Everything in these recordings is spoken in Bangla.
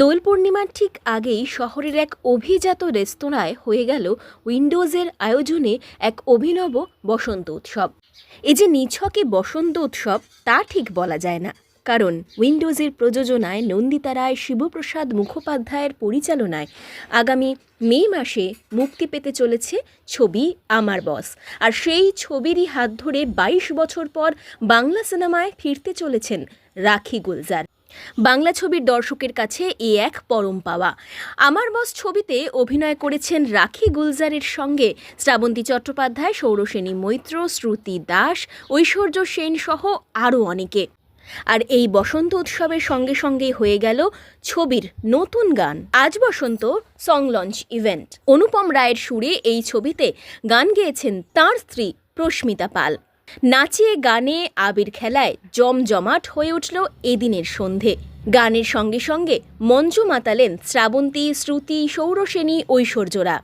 দোল পূর্ণিমার ঠিক আগেই শহরের এক অভিজাত রেস্তোরাঁয় হয়ে গেল উইন্ডোজের আয়োজনে এক অভিনব বসন্ত উৎসব। এ যে নিছকে বসন্ত উৎসব, তা ঠিক বলা যায় না। কারণ উইন্ডোজের প্রযোজনায় নন্দিতা রায়, শিবপ্রসাদ মুখোপাধ্যায়ের পরিচালনায় আগামী মে মাসে মুক্তি পেতে চলেছে ছবি আমার বস। আর সেই ছবিরই হাত ধরে বাইশ বছর পর বাংলা সিনেমায় ফিরতে চলেছেন রাখি গুলজার। বাংলা ছবির দর্শকের কাছে এ এক পরম পাওয়া। আমার বস ছবিতে অভিনয় করেছেন রাখি গুলজারের সঙ্গে শ্রাবন্তী চট্টোপাধ্যায় সৌরসেনী মৈত্র, শ্রুতি দাস, ঐশ্বর্য সেন সহ আরও অনেকে। আর এই বসন্ত উৎসবের সঙ্গে সঙ্গে হয়ে গেল ছবির নতুন গান। আজ বসন্ত সং লঞ্চ ইভেন্ট। অনুপম রায়ের সুরে এই ছবিতে গান গেয়েছেন তাঁর স্ত্রী প্রস্মিতা পাল। নাচিয়ে গানে আবির খেলায় জমজমাট হয়ে উঠল এদিনের সন্ধে। গানের সঙ্গে সঙ্গে মঞ্চ মাতালেন শ্রাবন্তী, শ্রুতি সৌরসেনী ঐশ্বর্যরা।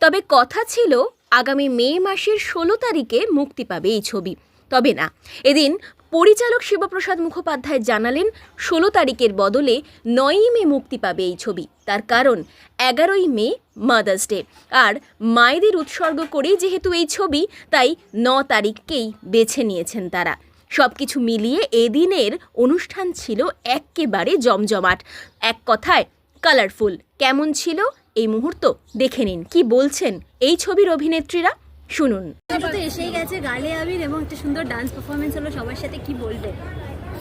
তবে কথা ছিল, আগামী মে মাসের ষোলো তারিখে মুক্তি পাবে এই ছবি। তবে না। এদিন পরিচালক শিবপ্রসাদ মুখোপাধ্যায় জানালেন, ষোলো তারিখের বদলে নয়ই মে মুক্তি পাবে এই ছবি। তার কারণ, এগারোই মে মাদার্স ডে আর মায়েদের উৎসর্গ করেই যেহেতু এই ছবি, তাই ন তারিখকেই বেছে নিয়েছেন তারা। সব কিছু মিলিয়ে এদিনের অনুষ্ঠান ছিল এক্কেবারে জমজমাট। এক কথায় কালারফুল কেমন ছিল এই মুহূর্ত? দেখে নিন। কি বলছেন এই ছবির অভিনেত্রীরা? শুনুন। তো এসেই গেছে গালে আবির এবং একটা সুন্দর ডান্স পারফরমেন্স হলো সবার সাথে কি বলবে?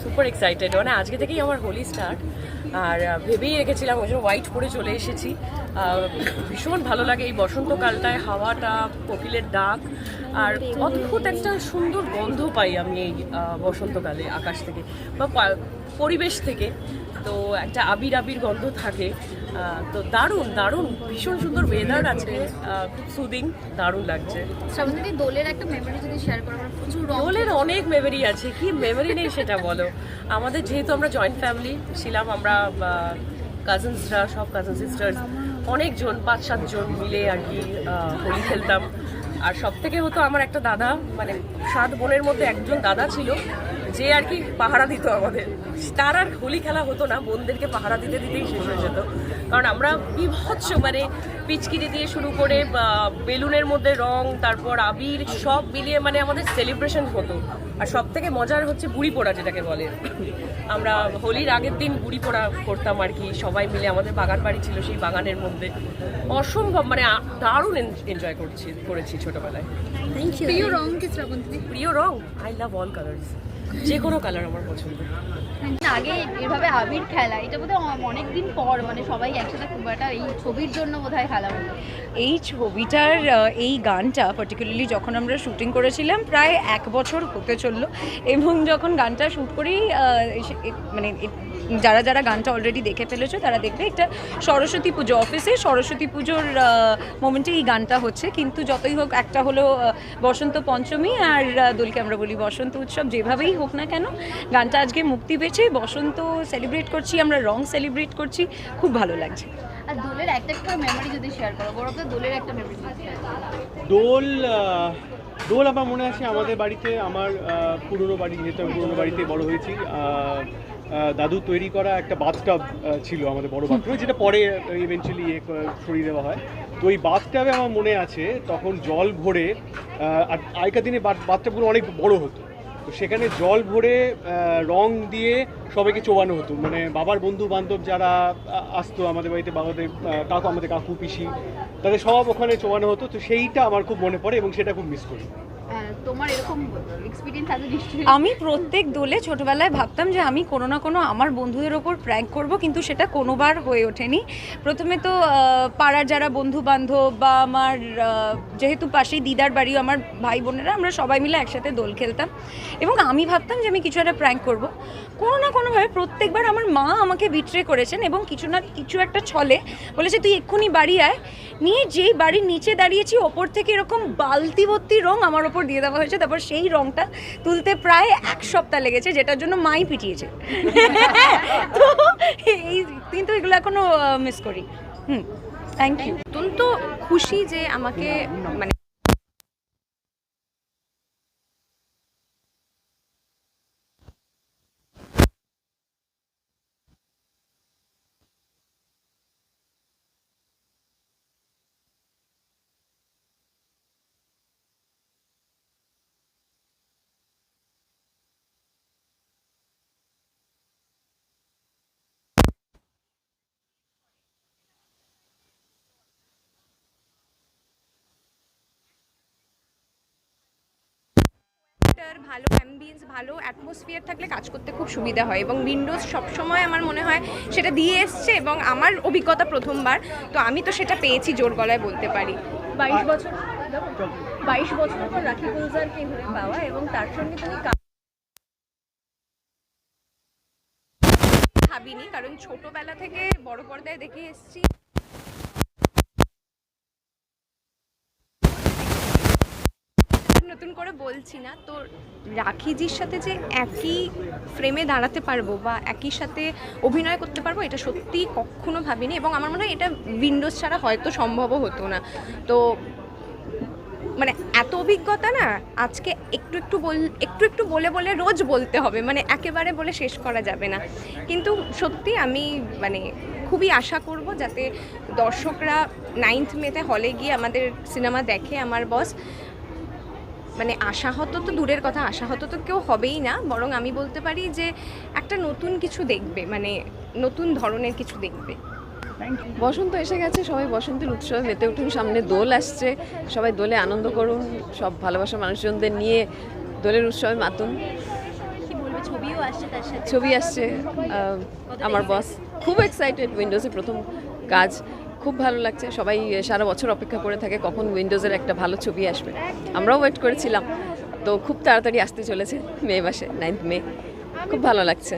সুপার এক্সাইটেড মানে আজকে থেকেই আমার হোলি স্টার্ট আর ভেবেই রেখেছিলাম ওই জন্য হোয়াইট পরে চলে এসেছি। ভীষণ ভালো লাগে এই বসন্তকালটায় হাওয়াটা কোকিলের ডাক। আর অদ্ভুত একটা সুন্দর গন্ধ পাই আমি এই বসন্তকালে আকাশ থেকে বা পরিবেশ থেকে। তো একটা আবির আবির গন্ধ থাকে। তো দারুণ দারুণ ভীষণ সুন্দর ওয়েদার আছে খুব সুদিং দারুণ লাগছে। শ্রাবন্তী দোলের একটা মেমোরি যদি শেয়ার করো প্রচুর দোলের অনেক মেমোরি আছে কি মেমোরি নেই সেটা বলো। আমাদের যেহেতু আমরা জয়েন্ট ফ্যামিলি ছিলাম আমরা কাজিনসরা সব কাজিন সিস্টার্স অনেকজন পাঁচ সাতজন মিলে আর কি হোলি খেলতাম। আর সব থেকে হতো আমার একটা দাদা মানে সাত বোনের মধ্যে একজন দাদা ছিল যে আর কি পাহারা দিত আমাদের। তার আর হোলি খেলা হতো না বোনদেরকে পাহারা দিতে দিতেই শেষ হয়ে যেত। কারণ আমরা বিভৎস মানে পিচকিরি দিয়ে শুরু করে বেলুনের মধ্যে রং তারপর আবির সব মিলিয়ে মানে আমাদের সেলিব্রেশন হতো। আর সব থেকে মজার হচ্ছে বুড়ি পোড়া যেটাকে বলে। আমরা হোলির আগের দিন বুড়ি পোড়া করতাম আর কি সবাই মিলে আমাদের বাগান বাড়ি ছিল সেই বাগানের মধ্যে। অসম্ভব মানে দারুণ এনজয় করছি করেছি ছোটবেলায়। প্রিয় রং? কি শ্রাবন্তী। প্রিয় রং? আই লাভ অল কালার্স যে কোনো কালার আমার পছন্দ। আগে এভাবে আবির খেলা এটা বোধহয় অনেকদিন পর মানে সবাই একসাথে খুব একটা এই ছবির জন্য বোধহয় খেলা হলো এই ছবিটার এই গানটা পার্টিকুলারলি যখন আমরা শুটিং করেছিলাম প্রায় এক বছর হতে চলল এবং যখন গানটা শ্যুট করি মানে যারা যারা গানটা অলরেডি দেখে ফেলেছো তারা দেখবে একটা সরস্বতী পুজো। অফিসে সরস্বতী পুজোর মোমেন্টে এই গানটা হচ্ছে। কিন্তু যতই হোক একটা হলো বসন্ত পঞ্চমী আর দোলকে আমরা বলি বসন্ত উৎসব। যেভাবেই হোক না কেন গানটা আজকে মুক্তি পেয়েছে। বসন্ত সেলিব্রেট করছি আমরা রং সেলিব্রেট করছি। খুব ভালো লাগছে। আর দোলের একটা একটা মেমোরি যদি শেয়ার করো গৌরব দোলের একটা মেমোরি দোল দোল আমার মনে আছে আমাদের বাড়িতে। আমার পুরনো বাড়ি যেহেতু আমি পুরনো বাড়িতে বড় হয়েছি দাদু তৈরি করা একটা বাথটাব ছিল আমাদের বড় বাথরুমে যেটা পরে ইভেনচুয়ালি সরিয়ে দেওয়া হয়। তো ওই বাথটাবে আমার মনে আছে, তখন জল ভরে আর আগেকার দিনে বাথটাবগুলো অনেক বড় হতো। তো সেখানে জল ভরে রং দিয়ে সবাইকে চোবানো হতো। মানে বাবার বন্ধু বান্ধব যারা আসতো আমাদের বাড়িতে, বাবাদের কাকু, আমাদের কাকু, পিসি, তাদের সব ওখানে চোবানো হতো। তো সেইটা আমার খুব মনে পড়ে এবং সেটা খুব মিস করি। তোমার এরকম আছে নিশ্চয়ই। আমি প্রত্যেক দোলে ছোটবেলায় ভাবতাম যে আমি কোনো না কোনো আমার বন্ধুদের ওপর প্র্যাঙ্ক করব, কিন্তু সেটা কোনোবার হয়ে ওঠেনি। প্রথমে তো পাড়ার যারা বন্ধু বান্ধব বা আমার যেহেতু পাশেই দিদার বাড়িও, আমার ভাই বোনেরা, আমরা সবাই মিলে একসাথে দোল খেলতাম। এবং আমি ভাবতাম যে আমি কিছু একটা প্র্যাঙ্ক করব। কোনো না কোনোভাবে প্রত্যেকবার আমার মা আমাকে বিট্রে করেছেন এবং কিছু না কিছু একটা ছলে বলেছে, তুই এক্ষুনি বাড়ি আয়। নিয়ে যেই বাড়ির নিচে দাঁড়িয়েছি, ওপর থেকে এরকম বালতি ভর্তি রং আমার ওপর দিয়ে দেওয়া হয়েছে, তারপর সেই রংটা তুলতে প্রায় এক সপ্তাহ লেগেছে, যেটার জন্য মাই পিটিয়েছে। তো এই কিন্তু এগুলো এখনও মিস করি। হুম থ্যাংক ইউ অত্যন্ত খুশি যে আমাকে মানে ভালো অ্যাম্বিয়েন্স ভালো অ্যাটমসফিয়ার থাকলে কাজ করতে খুব সুবিধা হয় এবং উইন্ডোজ সবসময় আমার মনে হয় সেটা দিয়ে এসছে এবং আমার অভিজ্ঞতা প্রথমবার। তো আমি তো সেটা পেয়েছি জোর গলায় বলতে পারি। বাইশ বছর বাইশ বছর পর রাখি গুলজারকে ঘুরে পাওয়া এবং তার সঙ্গে তুমি ভাবিনি, কারণ ছোটবেলা থেকে বড় পর্দায় দেখে এসেছি। নতুন করে বলছি না, তো রাখিজির সাথে যে একই ফ্রেমে দাঁড়াতে পারব বা একই সাথে অভিনয় করতে পারব, এটা সত্যি কখনো ভাবিনি এবং আমার মনে হয় এটা উইন্ডোজ ছাড়া হয়তো সম্ভবও হতো না। তো মানে এত অভিজ্ঞতা না, আজকে একটু একটু বল, একটু একটু বলে বলে রোজ বলতে হবে মানে একেবারে বলে শেষ করা যাবে না। কিন্তু সত্যি আমি মানে খুবই আশা করব যাতে দর্শকরা নাইন্থ মেতে হলে গিয়ে আমাদের সিনেমা দেখে, আমার বস মানে আশাহত তো দূরের কথা আশাহত তো কেউ হবেই না। বরং আমি বলতে পারি যে একটা নতুন কিছু দেখবে মানে নতুন ধরনের কিছু দেখবে। বসন্ত এসে গেছে সবাই বসন্তের উৎসবে মেতে উঠুন সামনে দোল আসছে। সবাই দোলে আনন্দ করুন সব ভালোবাসা মানুষজনদের নিয়ে দোলের উৎসবে মাতুন। কি বলবে? ছবিও আসছে তার সাথে। ছবি আসছে আমার বস। খুব এক্সাইটেড উইন্ডোজে প্রথম কাজ। খুব ভালো লাগছে। সবাই সারা বছর অপেক্ষা করে থাকে কখন উইন্ডোজের একটা ভালো ছবি আসবে। আমরাও ওয়েট করেছিলাম। তো খুব তাড়াতাড়ি আসতে চলেছে মে মাসে নাইন্থ মে। খুব ভালো লাগছে।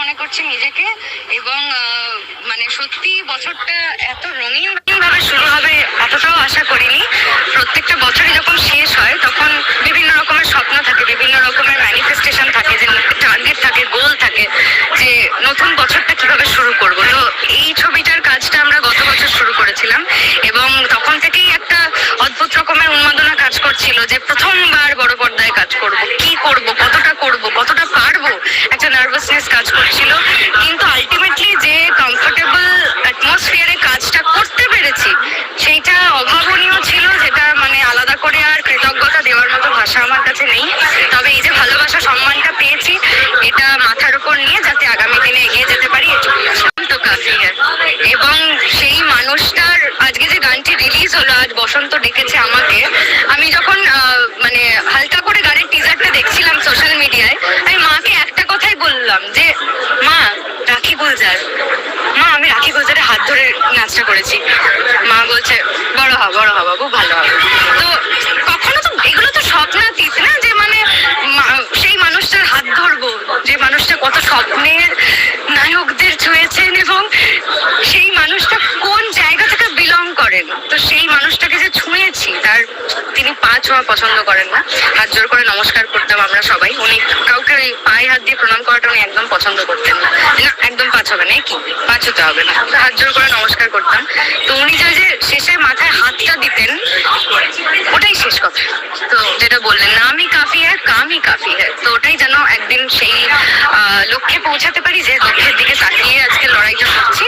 মনে করছি নিজেকে এবং আহ, মানে সত্যি বছরটা এত রঙিন ভাবে শুরু হবে এতটাও আশা করিনি। প্রত্যেকটা বছরই যখন শেষ হয় তখন কি করব, কতটা করব, কতটা পারব? একটা নার্ভাসনেস কাজ করছিল। কিন্তু আলটিমেটলি যে কমফোর্টেবল অ্যাটমসফিয়ারে কাজটা করতে পেরেছি, সেইটা অভাবনীয় ছিল, যেটা মানে আলাদা করে আর কৃতজ্ঞতা দেওয়ার মতো ভাষা আমার কাছে নেই। তবে এই যে যে, মা, রাখি গুলজার। মা, আমি রাখি গুলজারের হাত ধরে নাচটা করেছি। মা বলছে, বড় হ বড় হ বাবু, ভালো হবে। তো কখনো তো, এগুলো তো স্বপ্নাতীত না যে মানে সেই মানুষটার হাত ধরবো, যে মানুষটা কত স্বপ্নের নায়কদের ছুঁয়েছেন ছোঁয়া পছন্দ করেন না। হাত জোর করে নমস্কার করতাম আমরা সবাই। উনি কাউকে ওই পায়ে হাত দিয়ে প্রণাম করাটা উনি একদম পছন্দ করতেন না। না, একদম পাঁচ হবে না কি পাঁচ হতে হবে না। হাত জোর করে নমস্কার করতাম। তো উনি যে যে শেষে মাথায় হাতটা দিতেন, ওটাই শেষ কথা। তো যেটা বললেন না আমি কাফি হ্যাঁ কামই কাফি হ্যাঁ। তো ওটাই যেন একদিন সেই লক্ষ্যে পৌঁছাতে পারি যে লক্ষ্যের দিকে তাকিয়ে আজকে লড়াইটা করছি।